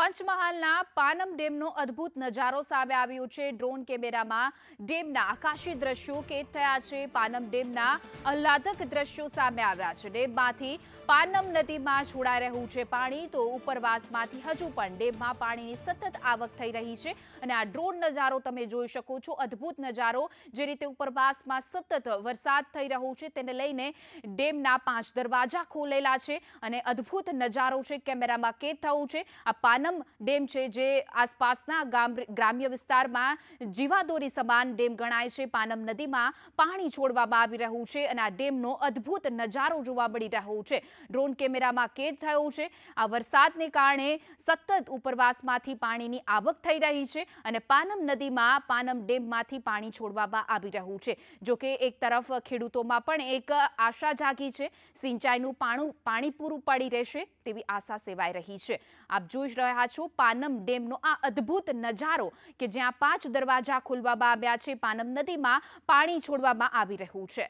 પંચમહાલના પાનમ ડેમનો અદ્ભુત નજારો સામે આવ્યો છે. ડ્રોન કેમેરામાં ડેમના આકાશી દ્રશ્યો કેદ થયા છે. પાનમ ડેમના આહલાદક દ્રશ્યો સામે આવ્યા છે. ડેમમાંથી પાનમ નદીમાં છોડાઈ રહ્યું છે પાણી, તો ઉપરવાસમાંથી હજુ પણ ડેમમાં પાણીની સતત આવક થઈ રહી છે. અને આ ડ્રોન નજારો તમે જોઈ શકો છો. અદ્ભુત નજારો જે રીતે ઉપરવાસમાં સતત વરસાદ થઈ રહ્યો છે, તેને લઈને ડેમના પાંચ દરવાજા ખોલેલા છે. અને અદ્ભુત નજારો છે, કેમેરામાં કેદ થયું છે. આ પાનમ ડેમ છે જે આસપાસના ગ્રામ્ય વિસ્તારમાં જીવાદોરી સમાન ડેમ ગણાય છે. પાનમ નદીમાં પાણી છોડવામાં આવી રહ્યું છે અને આ ડેમનો અદ્ભુત નજારો જોવા મળી રહ્યો છે. ડ્રોન કેમેરામાં કેદ થયો છે. આ વરસાદને કારણે સતત ઉપરવાસમાંથી પાણીની આવક થઈ રહી છે અને પાનમ નદીમાં પાનમ ડેમમાંથી પાણી છોડવામાં આવી રહ્યું છે. જોકે એક તરફ ખેડૂતોમાં પણ એક આશા જાગી છે. સિંચાઈનું પાણું પાણી પૂરું પડી રહેશે તેવી આશા સેવાઈ રહી છે. આપ જોઈ રહ્યા છો. પાનમ ડેમનો આ અદ્ભુત નજારો કે જ્યાં પાંચ દરવાજા ખોલવામાં આવ્યા છે. પાનમ નદીમાં પાણી છોડવામાં આવી રહ્યું છે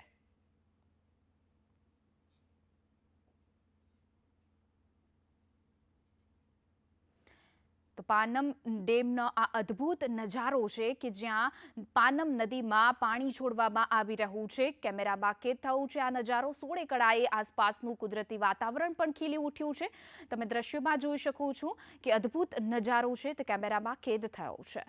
તો પાનમ ડેમનો આ અદ્ભુત નજારો છે કે જ્યાં પાનમ નદીમાં પાણી છોડવામાં આવી રહ્યું છે. કેમેરામાં કેદ થયું છે આ નજારો. સોળે કળાએ આસપાસનું કુદરતી વાતાવરણ પણ ખીલી ઉઠ્યું છે. તમે દ્રશ્યમાં જોઈ શકો છો કે અદ્ભુત નજારો છે તે કેમેરામાં કેદ થયો છે.